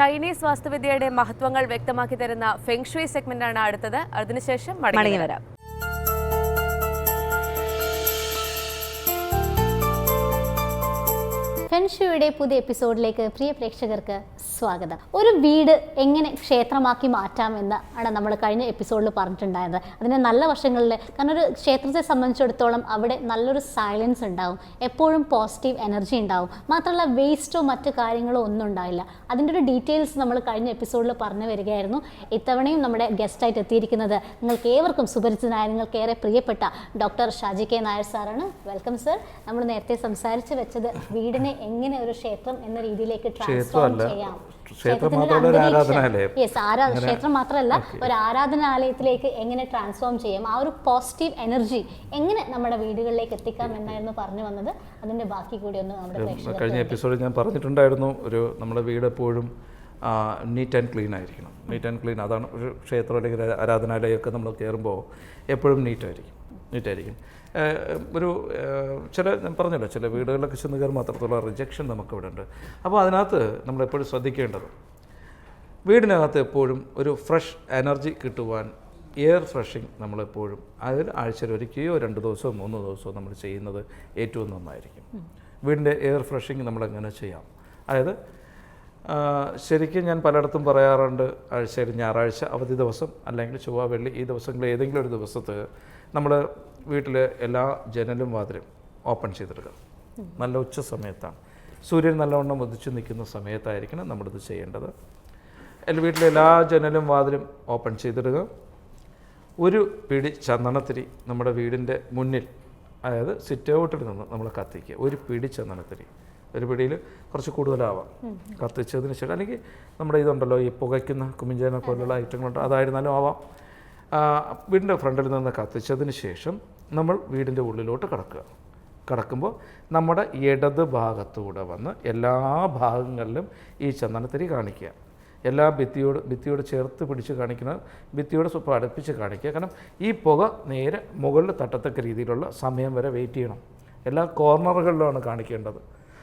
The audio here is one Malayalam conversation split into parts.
ചൈനീസ് വാസ്തുവിദ്യയുടെ മഹത്വങ്ങൾ വ്യക്തമാക്കി തരുന്ന ഫെങ്ഷുയി സെഗ്മെന്റ് ആണ് അടുത്തത്. അതിനുശേഷം മടങ്ങി വരാം. ഫെൻഷുയുടെ പുതിയ എപ്പിസോഡിലേക്ക് പ്രിയ പ്രേക്ഷകർക്ക് സ്വാഗതം. ഒരു വീട് എങ്ങനെ ക്ഷേത്രമാക്കി മാറ്റാമെന്ന് ആണ് നമ്മൾ കഴിഞ്ഞ എപ്പിസോഡിൽ പറഞ്ഞിട്ടുണ്ടായത് അതിന്റെ നല്ല വശങ്ങളിൽ കാരണം ഒരു ക്ഷേത്രത്തെ സംബന്ധിച്ചിടത്തോളം അവിടെ നല്ലൊരു സൈലൻസ് ഉണ്ടാവും. എപ്പോഴും പോസിറ്റീവ് എനർജി ഉണ്ടാവും. മാത്രമല്ല വേസ്റ്റോ മറ്റു കാര്യങ്ങളോ ഒന്നും ഉണ്ടാവില്ല. അതിന്റെ ഒരു ഡീറ്റെയിൽസ് നമ്മൾ കഴിഞ്ഞ എപ്പിസോഡിൽ പറഞ്ഞു വരികയായിരുന്നു. ഇത്തവണയും നമ്മുടെ ഗസ്റ്റായിട്ട് എത്തിയിരിക്കുന്നത് നിങ്ങൾക്ക് ഏവർക്കും സുപരിചിതനായ നിങ്ങൾക്കേറെ പ്രിയപ്പെട്ട ഡോക്ടർ ഷാജി കെ നായർ സാറാണ് വെൽക്കം സർ നമ്മൾ നേരത്തെ സംസാരിച്ച് വെച്ചത് വീടിനെ എങ്ങനെ ഒരു ക്ഷേത്രം എന്ന രീതിയിലേക്ക് ട്രാൻസ്ഫോം ചെയ്യാം. ക്ഷേത്രം മാത്രമല്ല ഒരു ആരാധനാലയം. ക്ഷേത്രം മാത്രമല്ല ഒരു ആരാധനാലയത്തിലേക്ക് എങ്ങനെ ട്രാൻസ്ഫോം ചെയ്യാം? ആ ഒരു പോസിറ്റീവ് എനർജി എങ്ങനെ നമ്മുടെ വീടുകളിലേക്ക് എത്തിക്കാം എന്നായിരുന്നു പറഞ്ഞു വന്നത് അതിന്റെ ബാക്കി കൂടി ഒന്ന് നമ്മുടെ കഴിഞ്ഞ എപ്പിസോഡിൽ ഞാൻ പറഞ്ഞിട്ടുണ്ടായിരുന്നു ഒരു നമ്മുടെ വീട് എപ്പോഴും നീറ്റ് ആൻഡ് ക്ലീൻ ആയിരിക്കണം. നീറ്റ് ആൻഡ് ക്ലീൻ അതാണ് ഒരു ക്ഷേത്രം അല്ലെങ്കിൽ ആരാധനാലയമൊക്കെ നമ്മൾ കയറുമ്പോൾ എപ്പോഴും നീറ്റായിരിക്കും നീറ്റായിരിക്കും. ഒരു ചില ഞാൻ പറഞ്ഞല്ലോ ചില വീടുകളിലൊക്കെ ചെന്ന് കയറി മാത്രത്തോളം റിജക്ഷൻ നമുക്ക് ഇവിടെ ഉണ്ട് അപ്പോൾ അതിനകത്ത് നമ്മളെപ്പോഴും ശ്രദ്ധിക്കേണ്ടത് വീടിനകത്ത് എപ്പോഴും ഒരു ഫ്രഷ് എനർജി കിട്ടുവാൻ എയർ ഫ്രഷിങ് നമ്മളെപ്പോഴും അതിൽ ആഴ്ചയിൽ ഒരിക്കയോ രണ്ട് ദിവസമോ മൂന്ന് ദിവസമോ നമ്മൾ ചെയ്യുന്നത് ഏറ്റവും നന്നായിരിക്കും. വീടിന്റെ എയർ ഫ്രഷിങ് നമ്മളെങ്ങനെ ചെയ്യാം? അതായത് ശരിക്കും ഞാൻ പലയിടത്തും പറയാറുണ്ട് ആഴ്ചയിൽ ഞായറാഴ്ച അവധി ദിവസം അല്ലെങ്കിൽ ചൊവ്വ വെള്ളി ഈ ദിവസങ്ങളിൽ ഏതെങ്കിലും ഒരു ദിവസത്ത് നമ്മൾ വീട്ടിൽ എല്ലാ ജനലും വാതിലും ഓപ്പൺ ചെയ്തെടുക്കുക. നല്ല ഉച്ച സമയത്താണ്. സൂര്യൻ നല്ലവണ്ണം ഉദിച്ചു നിൽക്കുന്ന സമയത്തായിരിക്കണം നമ്മളിത് ചെയ്യേണ്ടത്. വീട്ടിലെ എല്ലാ ജനലും വാതിലും ഓപ്പൺ ചെയ്തിടുക ഒരു പിടി ചന്ദനത്തിരി നമ്മുടെ വീടിന്റെ മുന്നിൽ അതായത് സിറ്റ് ഔട്ടിൽ നിന്ന് നമ്മൾ കത്തിക്കുക. ഒരു പിടി ചന്ദനത്തിരി. ഒരു പിടിയിൽ കുറച്ച് കൂടുതലാവാം. കത്തിച്ചതിന് ശേഷം അല്ലെങ്കിൽ നമ്മുടെ ഇതുണ്ടല്ലോ ഈ പുകയ്ക്കുന്ന കുമിഞ്ചേന പോലുള്ള ഐറ്റങ്ങളുണ്ട് അതായിരുന്നാലും ആവാം. വീടിന്റെ ഫ്രണ്ടിൽ നിന്ന് കത്തിച്ചതിന് ശേഷം നമ്മൾ വീടിന്റെ ഉള്ളിലോട്ട് കടക്കുക. കടക്കുമ്പോൾ നമ്മുടെ ഇടത് ഭാഗത്തൂടെ വന്ന് എല്ലാ ഭാഗങ്ങളിലും ഈ ചന്ദനത്തിരി കാണിക്കുക. എല്ലാ ഭിത്തിയോട് ഭിത്തിയോട് ചേർത്ത് പിടിച്ച് കാണിക്കുന്ന ഭിത്തിയോട് സ്വപ്പം അടുപ്പിച്ച് കാണിക്കുക. കാരണം ഈ പുക നേരെ മുകളിൽ തട്ടത്തക്ക രീതിയിലുള്ള സമയം വരെ വെയിറ്റ് ചെയ്യണം. എല്ലാ കോർണറുകളിലുമാണ് കാണിക്കേണ്ടത്.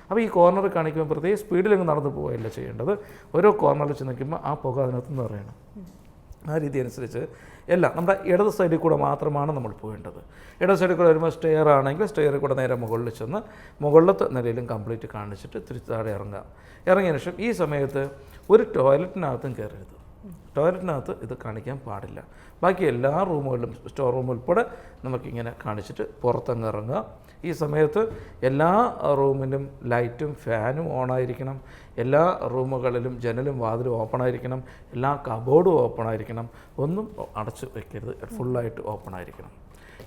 അപ്പോൾ ഈ കോർണർ കാണിക്കുമ്പോൾ പ്രത്യേക സ്പീഡിലങ്ങ് നടന്നു പോവുകയല്ല ചെയ്യേണ്ടത്. ഓരോ കോർണറിൽ ചെന്ന് നിൽക്കുമ്പോൾ ആ പുക അതിനകത്ത് നിറയണം. ആ രീതി അനുസരിച്ച് എല്ലാം നമ്മുടെ ഇടത് സൈഡിൽ കൂടെ മാത്രമാണ് നമ്മൾ പോകേണ്ടത്. ഇടത് സൈഡിൽ കൂടെ വരുമ്പോൾ സ്റ്റെയർ ആണെങ്കിൽ സ്റ്റെയറിൽ കൂടെ നേരെ മുകളിൽ ചെന്ന് മുകളിലത്തെ നിലയിലും കംപ്ലീറ്റ് കാണിച്ചിട്ട് തിരിച്ച് താഴെ ഇറങ്ങുക. ഇറങ്ങിയതിന് ശേഷം ഈ സമയത്ത് ഒരു ടോയ്ലറ്റിനകത്തും കയറരുത്. ടോയ്ലറ്റിനകത്ത് ഇത് കാണിക്കാൻ പാടില്ല. ബാക്കി എല്ലാ റൂമുകളിലും സ്റ്റോർ റൂം ഉൾപ്പെടെ നമുക്കിങ്ങനെ കാണിച്ചിട്ട് പുറത്തങ്ങ് ഇറങ്ങുക ഈ സമയത്ത് എല്ലാ റൂമിലും ലൈറ്റും ഫാനും ഓണായിരിക്കണം. എല്ലാ റൂമുകളിലും ജനലും വാതിലും ഓപ്പൺ ആയിരിക്കണം എല്ലാ കബോർഡും ഓപ്പൺ ആയിരിക്കണം ഒന്നും അടച്ച് വെക്കരുത്. ഫുള്ളായിട്ട് ഓപ്പൺ ആയിരിക്കണം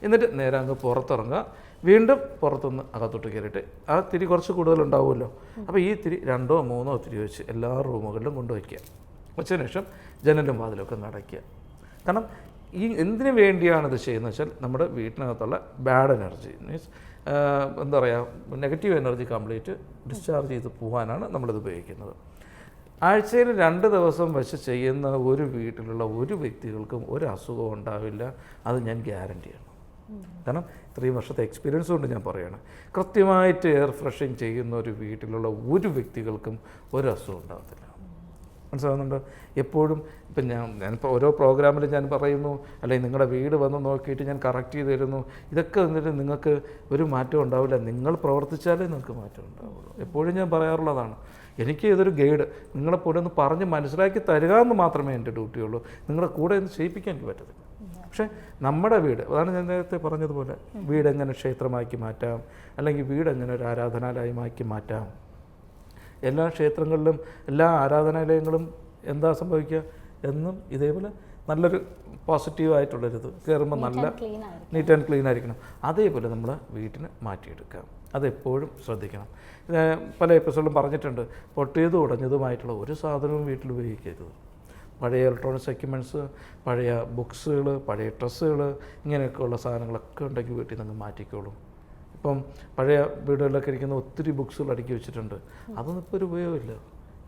എന്നിട്ട് നേരെ അങ്ങ് പുറത്തിറങ്ങുക. വീണ്ടും പുറത്തുനിന്ന് അകത്തോട്ട് കയറിയിട്ട് ആ തിരി കുറച്ച് കൂടുതലുണ്ടാവുമല്ലോ. അപ്പോൾ ഈ തിരി രണ്ടോ മൂന്നോ തിരി വെച്ച് എല്ലാ റൂമുകളിലും കൊണ്ടുവയ്ക്കുക. വെച്ചതിന് ജനലും വാതിലൊക്കെ നടക്കുക. കാരണം ഈ എന്തിനു വേണ്ടിയാണ് ഇത് ചെയ്യുന്നത് വെച്ചാൽ നമ്മുടെ വീട്ടിനകത്തുള്ള ബാഡ് എനർജി മീൻസ് എന്താ പറയുക നെഗറ്റീവ് എനർജി കംപ്ലീറ്റ് ഡിസ്ചാർജ് ചെയ്ത് പോകാനാണ് നമ്മളിത് ഉപയോഗിക്കുന്നത്. ആഴ്ചയിൽ രണ്ട് ദിവസം വെച്ച് ചെയ്യുന്ന ഒരു വീട്ടിലുള്ള ഒരു വ്യക്തികൾക്കും ഒരു അസുഖം ഉണ്ടാവില്ല അത് ഞാൻ ഗ്യാരണ്ടിയാണ് കാരണം ഇത്രയും വർഷത്തെ എക്സ്പീരിയൻസ് കൊണ്ട് ഞാൻ പറയുകയാണ് കൃത്യമായിട്ട് എയർ ഫ്രഷിങ് ചെയ്യുന്ന ഒരു വീട്ടിലുള്ള ഒരു വ്യക്തികൾക്കും ഒരു അസുഖം ഉണ്ടാകത്തില്ല മനസ്സിലാവുന്നുണ്ട്? എപ്പോഴും ഇപ്പം ഞാൻ ഞാനിപ്പോൾ ഓരോ പ്രോഗ്രാമിൽ ഞാൻ പറയുന്നു അല്ലെങ്കിൽ നിങ്ങളുടെ വീട് വന്ന് നോക്കിയിട്ട് ഞാൻ കറക്റ്റ് ചെയ്ത് തരുന്നു. ഇതൊക്കെ എന്നിട്ട് നിങ്ങൾക്ക് ഒരു മാറ്റം ഉണ്ടാവില്ല. നിങ്ങൾ പ്രവർത്തിച്ചാലേ നിങ്ങൾക്ക് മാറ്റം ഉണ്ടാവുള്ളൂ. എപ്പോഴും ഞാൻ പറയാറുള്ളതാണ്. എനിക്ക് ഇതൊരു ഗൈഡ്. നിങ്ങളെപ്പോലെ ഒന്ന് പറഞ്ഞ് മനസ്സിലാക്കി തരിക എന്ന് മാത്രമേ എന്റെ ഡ്യൂട്ടിയുള്ളൂ നിങ്ങളുടെ കൂടെ ഒന്ന് ചെയ്യിപ്പിക്കാൻ എനിക്ക് പറ്റത്തില്ല. പക്ഷേ നമ്മുടെ വീട് അതാണ് ഞാൻ നേരത്തെ പറഞ്ഞതുപോലെ വീട് എങ്ങനെ ക്ഷേത്രമാക്കി മാറ്റാം അല്ലെങ്കിൽ വീട് എങ്ങനെ ഒരു ആരാധനാലയമാക്കി മാറ്റാം എല്ലാ ക്ഷേത്രങ്ങളിലും എല്ലാ ആരാധനാലയങ്ങളും എന്താ സംഭവിക്കുക എന്നും ഇതേപോലെ നല്ലൊരു പോസിറ്റീവായിട്ടുള്ളൊരിത് കയറുമ്പോൾ നല്ല നീറ്റ് ആൻഡ് ക്ലീൻ ആയിരിക്കണം. അതേപോലെ നമ്മൾ വീട്ടിന് മാറ്റിയെടുക്കാം. അതെപ്പോഴും ശ്രദ്ധിക്കണം. പല എപ്പിസോഡും പറഞ്ഞിട്ടുണ്ട് പൊട്ടിയതും ഉടഞ്ഞതുമായിട്ടുള്ള ഒരു സാധനവും വീട്ടിൽ ഉപയോഗിക്കരുത്. പഴയ ഇലക്ട്രോണിക്സ് എക്യുപ്മെന്റ്സ് പഴയ ബുക്സുകൾ പഴയ ഡ്രസ്സുകൾ ഇങ്ങനെയൊക്കെയുള്ള സാധനങ്ങളൊക്കെ ഉണ്ടെങ്കിൽ വീട്ടിൽ നിന്ന് മാറ്റിക്കോളും. ഇപ്പം പഴയ വീടുകളിലൊക്കെ ഇരിക്കുന്ന ഒത്തിരി ബുക്സുകൾ അടുക്കി വെച്ചിട്ടുണ്ട്. അതൊന്നും ഇപ്പോൾ ഒരു ഉപയോഗമില്ല.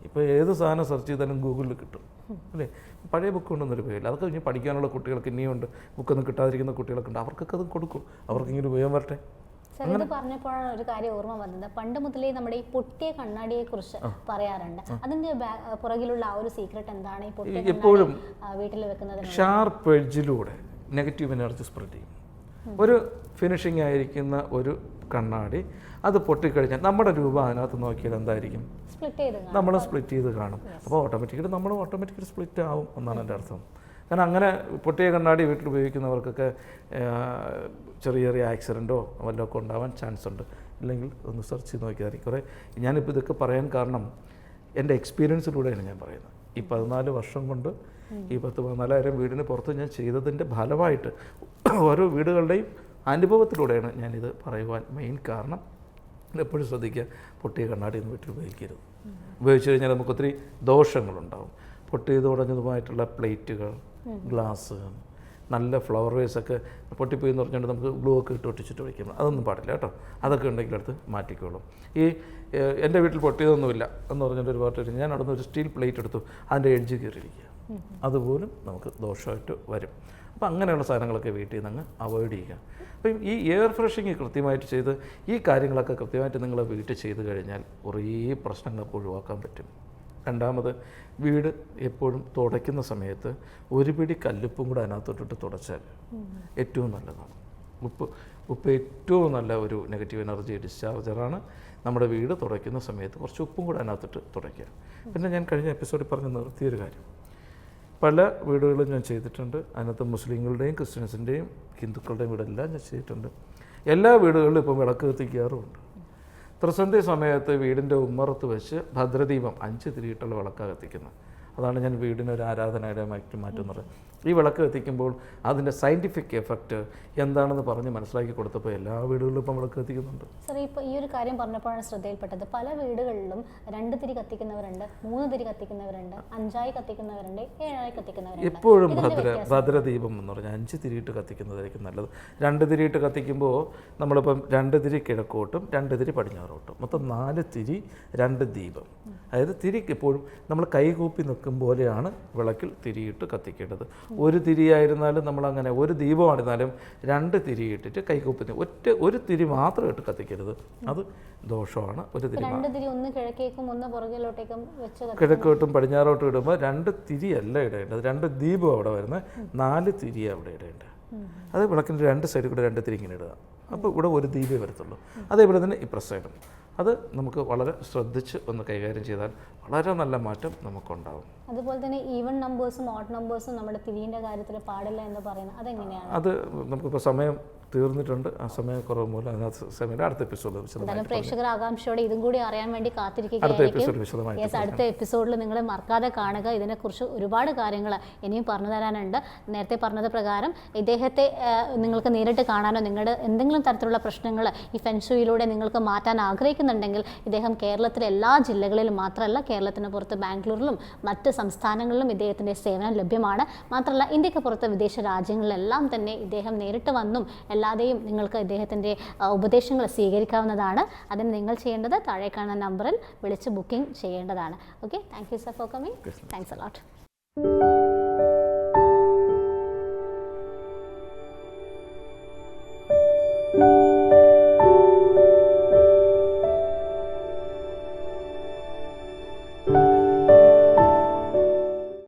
ഇപ്പോൾ ഏത് സാധനം സെർച്ച് ചെയ്താലും ഗൂഗിളിൽ കിട്ടും. അല്ലേ? പഴയ ബുക്ക് കൊണ്ടൊന്നും ഒരു ഉപയോഗമില്ല. അതൊക്കെ ഇനി പഠിക്കാനുള്ള കുട്ടികൾക്ക് ഇനിയുണ്ട് ബുക്കൊന്നും കിട്ടാതിരിക്കുന്ന കുട്ടികളൊക്കെ ഉണ്ട്. അവർക്കൊക്കെ അത് കൊടുക്കും. അവർക്ക് ഇങ്ങനെ ഉപയോഗം വരട്ടെ? സാർ ഇത് പറഞ്ഞപ്പോഴാണ് ഒരു കാര്യം ഓർമ്മ വന്നത്. പണ്ട് മുതലേ നമ്മുടെ ഈ പൊട്ടിയ കണ്ണാടിയെ കുറിച്ച് പറയാറുണ്ട്. അതിന്റെ പുറകിലുള്ള ആ ഒരു സീക്രട്ട് എന്താണ്? ഈ പൊട്ടിയ എപ്പോഴും വീട്ടിൽ വെക്കുന്നത് ഷാർപ്പ് എഡ്ജിലൂടെ നെഗറ്റീവ് എനർജി സ്പ്രെഡ് ചെയ്യും. ഒരു ഫിനിഷിംഗ് ആയിരിക്കുന്ന ഒരു കണ്ണാടി. അത് പൊട്ടിക്കഴിഞ്ഞാൽ നമ്മുടെ രൂപം അതിനകത്ത് നോക്കിയാൽ എന്തായിരിക്കും? നമ്മൾ സ്പ്ലിറ്റ് ചെയ്ത് കാണും. അപ്പോൾ ഓട്ടോമാറ്റിക്കലി നമ്മൾ ഓട്ടോമാറ്റിക്കലി സ്പ്ലിറ്റ് ആവും എന്നാണ് എന്റെ അർത്ഥം. കാരണം അങ്ങനെ പൊട്ടിയ കണ്ണാടി വീട്ടിൽ ഉപയോഗിക്കുന്നവർക്കൊക്കെ ചെറിയ ചെറിയ ആക്സിഡന്റോ വല്ലതൊക്കെ ഉണ്ടാവാൻ ചാൻസ് ഉണ്ട്. ഇല്ലെങ്കിൽ ഒന്ന് സെർച്ച് ചെയ്ത് നോക്കിയാൽ മതി കുറേ ഞാനിപ്പോൾ ഇതൊക്കെ പറയാൻ കാരണം എന്റെ എക്സ്പീരിയൻസിലൂടെയാണ് ഞാൻ പറയുന്നത്. ഈ പതിനാല് വർഷം കൊണ്ട് ഈ പത്ത് പതിനാലായിരം വീടിന് പുറത്ത് ഞാൻ ചെയ്തതിന്റെ ഫലമായിട്ട് ഓരോ വീടുകളുടെയും അനുഭവത്തിലൂടെയാണ് ഞാനിത് പറയുവാൻ മെയിൻ കാരണം. എപ്പോഴും ശ്രദ്ധിക്കുക പൊട്ടിയ കണ്ണാടി ഒന്നും വീട്ടിൽ ഉപയോഗിക്കരുത്. ഉപയോഗിച്ച് കഴിഞ്ഞാൽ നമുക്ക് ഒത്തിരി ദോഷങ്ങളുണ്ടാവും. പൊട്ടിയത് ഉടഞ്ഞതുമായിട്ടുള്ള പ്ലേറ്റുകൾ ഗ്ലാസ് നല്ല ഫ്ലവർ വേസ് ഒക്കെ പൊട്ടിപ്പോയി എന്ന് പറഞ്ഞുകൊണ്ട് നമുക്ക് ഗ്ലൂ ഒക്കെ ഇട്ട് ഒട്ടിച്ചിട്ട് വയ്ക്കണം അതൊന്നും പാടില്ല കേട്ടോ. അതൊക്കെ ഉണ്ടെങ്കിൽ അടുത്ത് മാറ്റിക്കോളും. ഈ എന്റെ വീട്ടിൽ പൊട്ടിയതൊന്നുമില്ല എന്ന് പറഞ്ഞിട്ട് ഒരു പാട്ട് ഞാൻ അവിടെ നിന്ന് ഒരു സ്റ്റീൽ പ്ലേറ്റ് എടുത്തു. അതിന്റെ എഡ്ജ് കയറിയിരിക്കുക അതുപോലും നമുക്ക് ദോഷമായിട്ട് വരും. അപ്പോൾ അങ്ങനെയുള്ള സാധനങ്ങളൊക്കെ വീട്ടിൽ നിന്ന് അങ്ങ് അവോയ്ഡ് ചെയ്യുക. അപ്പം ഈ എയർ ഫ്രഷിങ് കൃത്യമായിട്ട് ചെയ്ത് ഈ കാര്യങ്ങളൊക്കെ കൃത്യമായിട്ട് നിങ്ങൾ വീട്ടിൽ ചെയ്ത് കഴിഞ്ഞാൽ കുറേ പ്രശ്നങ്ങളൊക്കെ ഒഴിവാക്കാൻ പറ്റും. രണ്ടാമത് വീട് എപ്പോഴും തുടയ്ക്കുന്ന സമയത്ത് ഒരു പിടി കല്ലുപ്പും കൂടെ അതിനകത്തോട്ടിട്ട് തുടച്ചാൽ ഏറ്റവും നല്ലതാണ്. ഉപ്പ് ഉപ്പ് ഏറ്റവും നല്ല ഒരു നെഗറ്റീവ് എനർജി ഡിസ്ചാർജറാണ്. നമ്മുടെ വീട് തുടയ്ക്കുന്ന സമയത്ത് കുറച്ച് ഉപ്പും കൂടെ അതിനകത്തിട്ട് തുടയ്ക്കുക. പിന്നെ ഞാൻ കഴിഞ്ഞ എപ്പിസോഡിൽ പറഞ്ഞ് നിർത്തിയൊരു കാര്യം. പല വീടുകളും ഞാൻ ചെയ്തിട്ടുണ്ട്. അതിനകത്ത് മുസ്ലിങ്ങളുടെയും ക്രിസ്ത്യൻസിന്റെയും ഹിന്ദുക്കളുടെയും വീടെല്ലാം ഞാൻ ചെയ്തിട്ടുണ്ട്. എല്ലാ വീടുകളിലും ഇപ്പം വിളക്ക് കത്തിക്കാറുമുണ്ട്. ത്രിസന്ധി സമയത്ത് വീടിന്റെ ഉമ്മറത്ത് വെച്ച് ഭദ്രദീപം അഞ്ച് തിരിയിട്ടുള്ള വിളക്കാണ് കത്തിക്കുന്നത് അതാണ് ഞാൻ വീടിനൊരു ആരാധനയുടെ മാറ്റി മാറ്റുന്നത് ഈ വിളക്ക് കത്തിക്കുമ്പോൾ അതിന്റെ സയന്റിഫിക് എഫക്റ്റ് എന്താണെന്ന് പറഞ്ഞ് മനസ്സിലാക്കി കൊടുത്തപ്പോൾ എല്ലാ വീടുകളിലും ഇപ്പം വിളക്ക് കത്തിക്കുന്നുണ്ട്. സാർ ഇപ്പോൾ ഈ ഒരു കാര്യം പറഞ്ഞപ്പോഴാണ് ശ്രദ്ധയിൽപ്പെട്ടത്. പല വീടുകളിലും രണ്ട് തിരി കത്തിക്കുന്നവരുണ്ട് മൂന്ന് തിരി കത്തിക്കുന്നവരുണ്ട് അഞ്ചായി കത്തിക്കുന്നവരുണ്ട് ഏഴായി കത്തിക്കുന്നവരുണ്ട്. എപ്പോഴും ഭദ്ര ഭദ്രദീപം എന്ന് പറഞ്ഞാൽ അഞ്ച് തിരിയിട്ട് കത്തിക്കുന്നതായിരിക്കും നല്ലത്. രണ്ട് തിരിയിട്ട് കത്തിക്കുമ്പോൾ നമ്മളിപ്പം രണ്ട് തിരി കിഴക്കോട്ടും രണ്ട് തിരി പടിഞ്ഞാറോട്ടും. മൊത്തം നാല് തിരി രണ്ട് ദീപം. അതായത് തിരിക്ക് എപ്പോഴും നമ്മൾ കൈകൂപ്പി നിൽക്കും പോലെയാണ് വിളക്കിൽ തിരിയിട്ട് കത്തിക്കേണ്ടത്. ഒരു തിരിയായിരുന്നാലും നമ്മൾ അങ്ങനെ ഒരു ദീപമായിരുന്നാലും രണ്ട് തിരി ഇട്ടിട്ട് കൈക്കൂപ്പിന് ഒറ്റ ഒരു തിരി മാത്രം ഇട്ട് കത്തിക്കരുത്. അത് ദോഷമാണ്. ഒരു തിരി രണ്ട് തിരി ഒന്ന് കിഴക്കേക്കും കിഴക്കോട്ടും പടിഞ്ഞാറോട്ടും ഇടുമ്പോൾ രണ്ട് തിരിയല്ല ഇടേണ്ടത്. രണ്ട് ദീപം അവിടെ വരുന്നത്. നാല് തിരി അവിടെ ഇടേണ്ടത്. അത് വിളക്കിന്റെ രണ്ട് സൈഡിൽ കൂടെ രണ്ട് തിരി ഇങ്ങനെ ഇടുക. അപ്പോൾ ഇവിടെ ഒരു ദീപേ വരത്തുള്ളൂ. അതേപോലെ തന്നെ ഈ പ്രസൈഡും അത് നമുക്ക് വളരെ ശ്രദ്ധിച്ച് ഒന്ന് കൈകാര്യം ചെയ്താൽ വളരെ നല്ല മാറ്റം നമുക്കുണ്ടാവും. അതുപോലെ തന്നെ ഈവൺ നമ്പേഴ്സും ഓട്ട് നമ്പേഴ്സും നമ്മുടെ തിരിയുടെ കാര്യത്തിൽ പാടില്ല എന്ന് പറയുന്നത് അതെങ്ങനെയാണ്? അത് നമുക്കിപ്പോൾ സമയം തീർന്നിട്ടുണ്ട്. ആ സമയക്കുറവ് മൂലം അതിനകത്ത് സമയം അടുത്ത എപ്പിസോഡ് പ്രേക്ഷകർ ആകാംക്ഷയോടെ ഇതും കൂടി അറിയാൻ വേണ്ടി കാത്തിരിക്കുകയാണ് കാത്തിരിക്കുകയായിരിക്കും അടുത്ത എപ്പിസോഡിൽ നിങ്ങൾ മറക്കാതെ കാണുക. ഇതിനെക്കുറിച്ച് ഒരുപാട് കാര്യങ്ങൾ ഇനിയും പറഞ്ഞു തരാനുണ്ട്. നേരത്തെ പറഞ്ഞത് പ്രകാരം ഇദ്ദേഹത്തെ നിങ്ങൾക്ക് നേരിട്ട് കാണാനോ നിങ്ങളുടെ എന്തെങ്കിലും തരത്തിലുള്ള പ്രശ്നങ്ങൾ ഈ ഫെൻഷുയിലൂടെ നിങ്ങൾക്ക് മാറ്റാൻ ആഗ്രഹിക്കുന്നുണ്ടെങ്കിൽ ഇദ്ദേഹം കേരളത്തിലെ എല്ലാ ജില്ലകളിലും മാത്രമല്ല കേരളത്തിന് പുറത്ത് ബാംഗ്ലൂരിലും മറ്റ് സംസ്ഥാനങ്ങളിലും ഇദ്ദേഹത്തിന്റെ സേവനം ലഭ്യമാണ്. മാത്രമല്ല ഇന്ത്യയ്ക്ക് പുറത്ത് വിദേശ രാജ്യങ്ങളിലെല്ലാം തന്നെ ഇദ്ദേഹം നേരിട്ട് വന്നും അല്ലാതെയും നിങ്ങൾക്ക് ഇദ്ദേഹത്തിന്റെ ഉപദേശങ്ങൾ സ്വീകരിക്കാവുന്നതാണ്. അതിന് നിങ്ങൾ ചെയ്യേണ്ടത് താഴെ കാണുന്ന നമ്പറിൽ വിളിച്ച് ബുക്കിംഗ് ചെയ്യേണ്ടതാണ്. Okay thank you sir for coming thanks a lot